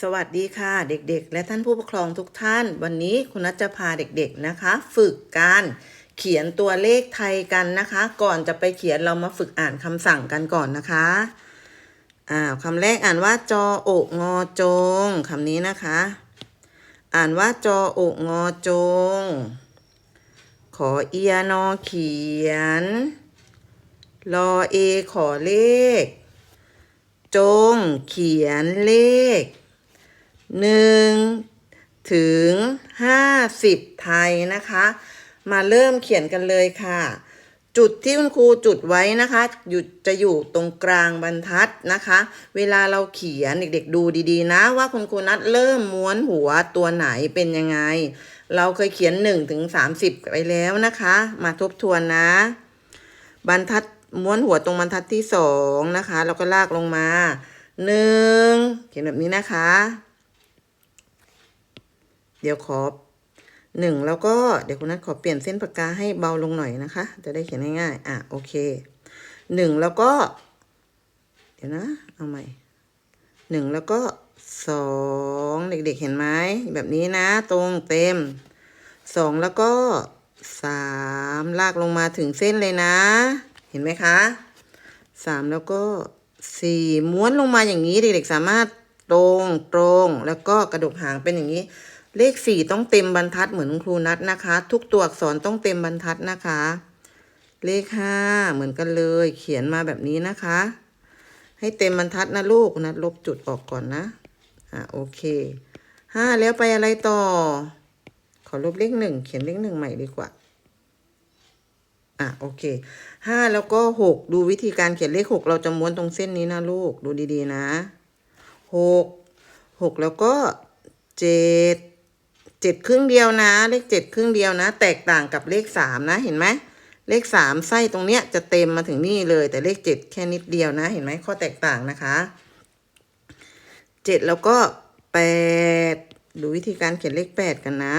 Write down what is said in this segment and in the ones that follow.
สวัสดีค่ะเด็กๆ และท่านผู้ปกครองทุกท่าน วันนี้คุณนัทจะพาเด็กๆนะคะ ฝึกการเขียนตัวเลขไทยกันนะคะ ก่อนจะไปเขียนเรามาฝึกอ่านคำสั่งกันก่อนนะคะอ่าคำแรกอ่านว่าจออกงอจงคำนี้นะคะ อ่านว่าจออกงอจง ขอเอียนอเขียนรอเอขอเลข จงเขียนเลข หนึ่งถึงห้าสิบไทยนะคะ มาเริ่มเขียนกันเลยค่ะ จุดที่คุณครูจุดไว้นะคะอยู่จะอยู่ตรงกลางบรรทัดนะคะ เวลาเราเขียนเด็กๆดูดีๆ นะ ว่าคุณครูนัดเริ่มม้วนหัวตัวไหนเป็นยังไง เราเคยเขียนหนึ่งถึงสามสิบไปแล้วนะคะ มาทบทวนนะ บรรทัดม้วนหัวตรงบรรทัดที่สองนะคะ เราก็ลากลงมาหนึ่งเขียนแบบนี้นะคะ เดี๋ยวขอหนึ่งแล้วก็เดี๋ยวคุณนัทขอเปลี่ยนเส้นปากกาให้เบาลงหน่อยนะคะ จะได้เขียนง่ายๆอะโอเคหนึ่งแล้วก็ เดี๋ยวนะ เอาใหม่หนึ่งแล้วก็สองเด็กๆเห็นไหมแบบนี้นะ ตรงเต็มสองแล้วก็สามลากลงมาถึงเส้นเลยนะ เห็นไหมคะสามแล้วก็สี่ม้วนลงมาอย่างนี้เด็กๆสามารถตรงตรงแล้วก็กระดกหางเป็นอย่างนี้ เลขสี่ต้องเต็มบรรทัดเหมือนครูนัดนะคะ ทุกตัวอักษรต้องเต็มบรรทัดนะคะ เลขห้าเหมือนกันเลย เขียนมาแบบนี้นะคะ ให้เต็มบรรทัดนะลูกนัดลบจุดออกก่อนนะอะโอเคห้าแล้วไปอะไรต่อ ขอลบเลขหนึ่งเขียนเลขหนึ่งใหม่ดีกว่าอะโอเคห้าแล้วก็หกดูวิธีการเขียนเลขหกเราจะม้วนตรงเส้นนี้นะลูกดูดีๆนะหกหกแล้วก็เจ็ด เจ็ดครึ่งเดียวนะ เลขเจ็ดครึ่งเดียวนะ แตกต่างกับเลขสามนะเห็นไหมเลขสามไส้ตรงเนี้ยจะเต็มมาถึงนี่เลย แต่เลขเจ็ดแค่นิดเดียวนะ เห็นไหมข้อแตกต่างนะคะเจ็ดแล้วก็แปดดูวิธีการเขียนเลขแปดกันนะ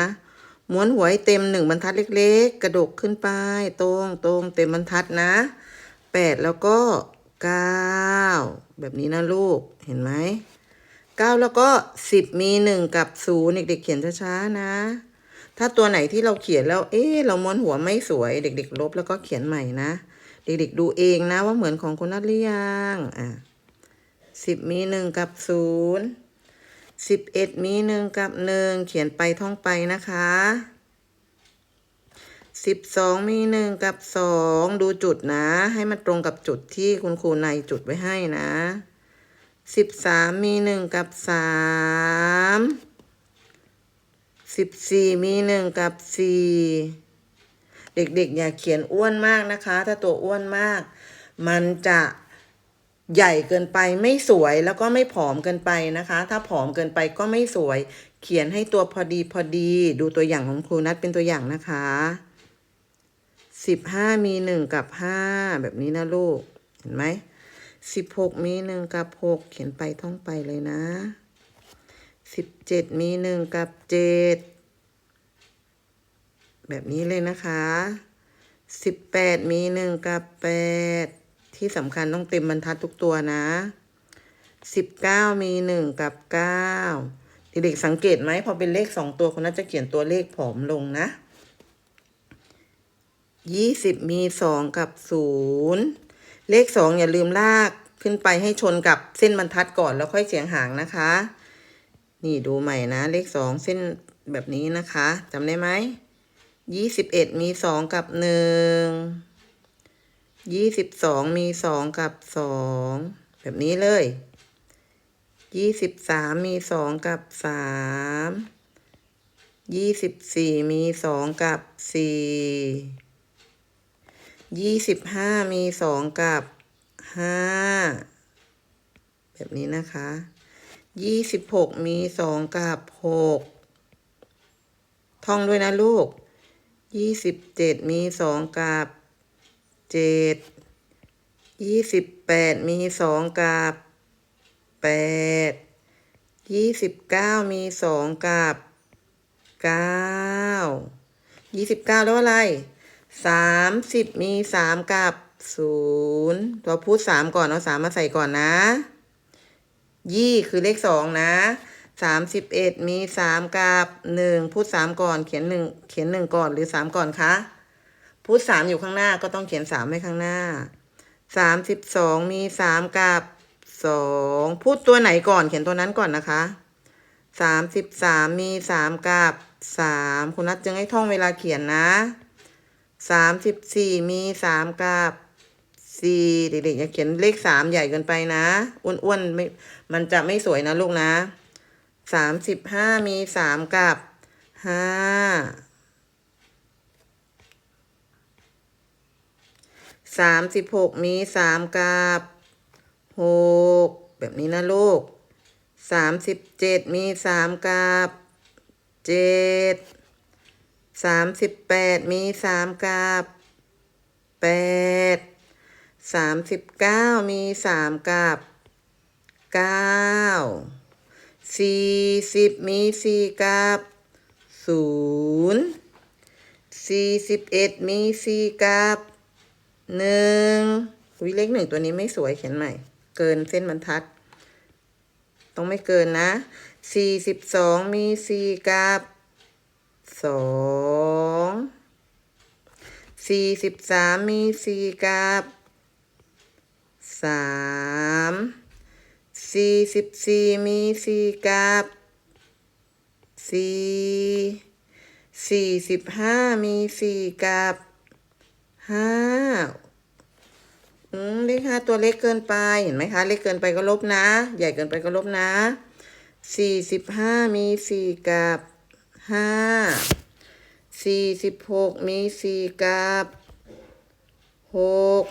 ม้วนหัวให้เต็มหนึ่งบรรทัดเล็ก ๆ กระดกขึ้นไปตรงตรงเต็มบรรทัดนะแปดแล้วก็เก้าแบบนี้นะลูกเห็นไหม เก้าแล้วก็สิบมีหนึ่งกับศูนย์เด็กๆเขียนช้าๆนะ ถ้าตัวไหนที่เราเขียนแล้ว เอ๊ะเราม้วนหัวไม่สวย เด็ก ๆ ลบแล้วก็เขียนใหม่นะ เด็กๆดูเองนะว่าเหมือนของคุณนัทหรือยังอะสิบมีหนึ่งกับศูนย์สิบเอ็ดมีหนึ่งกับหนึ่งเขียนไปท่องไปนะคะสิบสองมีหนึ่งกับสองดูจุดนะ ให้มันตรงกับจุดที่คุณครูในจุดไว้ให้นะ สิบสามมีหนึ่งกับสามสิบสี่มีหนึ่งกับสี่เด็กๆอย่าเขียนอ้วนมากนะคะ ถ้าตัวอ้วนมาก มันจะใหญ่เกินไปไม่สวยแล้วก็ไม่ผอมเกินไปนะคะ ถ้าผอมเกินไปก็ไม่สวย เขียนให้ตัวพอดีพอดี ดูตัวอย่างของครูนัดเป็นตัวอย่างนะคะสิบห้ามีหนึ่งกับห้าแบบนี้นะลูก เห็นไหม สิบหกมีหนึ่งกับหกเขียนไปท่องไปเลยนะสิบเจ็ดมีหนึ่งกับเจ็ดแบบนี้เลยนะคะสิบแปดมีหนึ่งกับแปดที่สำคัญต้องเต็มบรรทัดทุกตัวนะสิบเก้ามีหนึ่งกับเก้าเด็กๆสังเกตไหมพอเป็นเลขสองตัวคนน่าจะเขียนตัวเลขผอมลงนะยี่สิบมีสองกับศูนย์ เลขสองอย่าลืมลากขึ้นไปให้ชนกับเส้นบรรทัดก่อนแล้วค่อยเสียงหางนะคะ นี่ดูใหม่นะ เลขสองเส้นแบบนี้นะคะจำได้ไหมยี่สิบเอ็ดมีสองกับหนึ่งยี่สิบสองมีสองกับสองแบบนี้เลยยี่สิบสามมีสองกับสามยี่สิบสี่มีสองกับสี่ ยี่สิบห้ามีสองกับห้าแบบนี้นะคะยี่สิบหกมีสองกับหกท่องด้วยนะลูกยี่สิบเจ็ดมีสองกับเจ็ดยี่สิบแปดมีสองกับแปดยี่สิบเก้ามีสองกับเก้ายี่สิบเก้าแล้วอะไร สามสิบมีสามกับศูนย์ตัวพูดสามก่อนเอาสามมาใส่ก่อนนะ ยี่คือเลขสองนะสามสิบเอ็ดมีสามกับหนึ่งพูดสามก่อนเขียนหนึ่งเขียนหนึ่งก่อนหรือสามก่อนคะพูดสามอยู่ข้างหน้าก็ต้องเขียนสามไว้ข้างหน้าสามสิบสองมีสามกับสองพูดตัวไหนก่อนเขียนตัวนั้นก่อนนะคะสามสิบสามมีสามกับสามคุณนัทจึงให้ท่องเวลาเขียนนะ สามสิบสี่มีสามกับสี่เด็กๆอย่าเขียนเลขสามใหญ่เกินไปนะอ้วนๆไม่มันจะไม่สวยนะลูกนะสามสิบห้ามีสามกับห้าสามสิบหกมีสามกับหกแบบนี้นะลูกสามสิบเจ็ดมีสามกับเจ็ด สามสิบแปดมีสามกับแปดสามสิบเก้ามีสามกับเก้าสี่สิบมีสี่กับศูนย์สี่สิบเอ็ดมีสี่กับหนึ่งวิเลขหนึ่งตัวนี้ไม่สวยเขียนใหม่ เกินเส้นบรรทัด ต้องไม่เกินนะสี่สิบสองมีสี่กับ สองสี่สิบสามมีสี่กับสามสี่สิบสี่มีสี่กับสี่สี่สิบห้ามีสี่กับห้าอืมเลขห้าตัวเล็กเกินไปเห็นไหมคะ เล็กเกินไปก็ลบนะ ใหญ่เกินไปก็ลบนะสี่สิบห้ามีสี่กับ ห้าสี่สิบหกมีสี่กับหก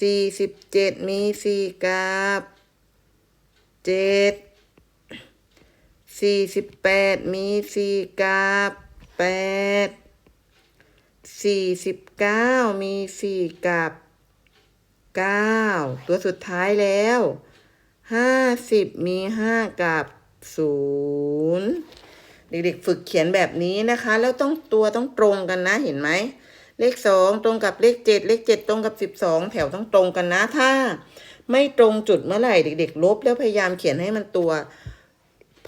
สี่สิบเจ็ดมีสี่กับเจ็ดสี่สิบแปดมีสี่กับแปดสี่สิบเก้ามีสี่กับเก้าตัวสุดท้ายแล้วห้าสิบมีห้ากับศูนย์ เด็กๆฝึกเขียนแบบนี้นะคะ แล้วต้องตัวต้องตรงกันนะเห็นไหมเลขสองตรงกับเลขเจ็ดเลขเจ็ดตรงกับสิบสองแถวต้องตรงกันนะถ้า ไม่ตรงจุดเมื่อไหร่ เด็ก ๆ ลบแล้วพยายามเขียนให้มันตัว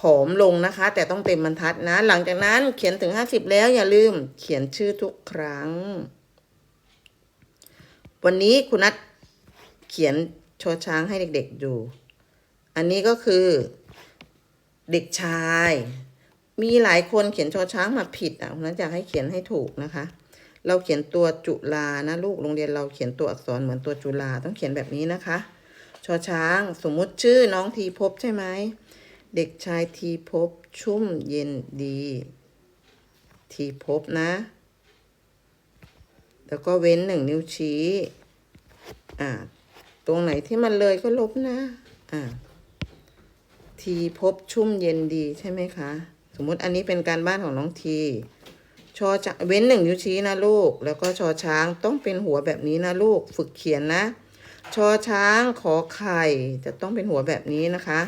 ผอมลงนะคะ แต่ต้องเต็มบรรทัดนะ หลังจากนั้นเขียนถึงห้าสิบแล้วอย่าลืมเขียนชื่อทุกครั้ง วันนี้คุณนัทเขียนโชว์ช้างให้เด็กๆดู อันนี้ก็คือเด็กชาย มีหลายคนเขียนชอช้างมาผิดอะคุณนัทอยากให้เขียนให้ถูกนะคะ เราเขียนตัวจุลานะลูกโรงเรียนเราเขียนตัวอักษรเหมือนตัวจุลาต้องเขียนแบบนี้นะคะ ชอช้างสมมุติชื่อน้องทีพบใช่ไหมเด็กชายทีพบชุ่มเย็นดี ทีพบนะ แล้วก็เว้นหนึ่งนิ้วชี้อ่าตรงไหนที่มันเลยก็ลบนะอ่าทีพบชุ่มเย็นดีใช่ไหมคะ มมติอันนี้เป็นการบ้านของน้องทีชอจะเว้นหนึ่งนิ้วชี้นะลูก แล้วก็ชอช้างต้องเป็นหัวแบบนี้นะลูก ฝึกเขียนนะ ชอช้างขอไข่จะต้องเป็นหัวแบบนี้นะคะ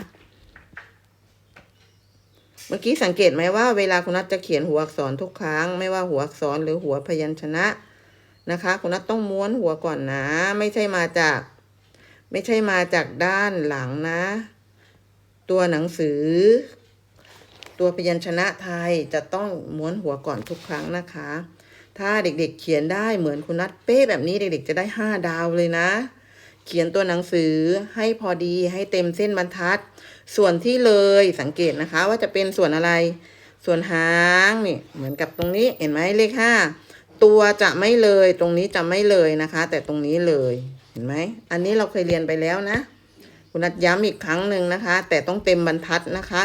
เมื่อกี้สังเกตไหมว่าเวลาคุณนัทจะเขียนหัวอักษรทุกครั้ง ไม่ว่าหัวอักษรหรือหัวพยัญชนะนะคะ คุณนัทต้องม้วนหัวก่อนนะ ไม่ใช่มาจาก ไม่ใช่มาจากด้านหลังนะ ตัวหนังสือ ตัวพยัญชนะไทยจะต้องม้วนหัวก่อนทุกครั้งนะคะ ถ้าเด็กๆเขียนได้เหมือนคุณนัทเป๊ะแบบนี้เด็กๆจะได้ห้าดาวเลยนะ เขียนตัวหนังสือให้พอดีให้เต็มเส้นบรรทัด ส่วนที่เลยสังเกตนะคะว่าจะเป็นส่วนอะไร ส่วนหางนี่เหมือนกับตรงนี้เห็นไหมเลขห้าตัวจะไม่เลยตรงนี้จะไม่เลยนะคะ แต่ตรงนี้เลยเห็นไหมอันนี้เราเคยเรียนไปแล้วนะ คุณนัดย้ำอีกครั้งหนึ่งนะคะ แต่ต้องเต็มบรรทัดนะคะ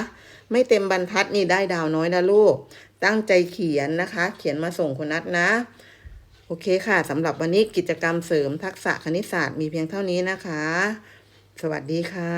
ไม่เต็มบรรทัดนี่ได้ดาวน้อยนะลูก ตั้งใจเขียนนะคะ เขียนมาส่งคุณนัดนะ โอเคค่ะสำหรับวันนี้กิจกรรมเสริมทักษะคณิตศาสตร์มีเพียงเท่านี้นะคะ สวัสดีค่ะ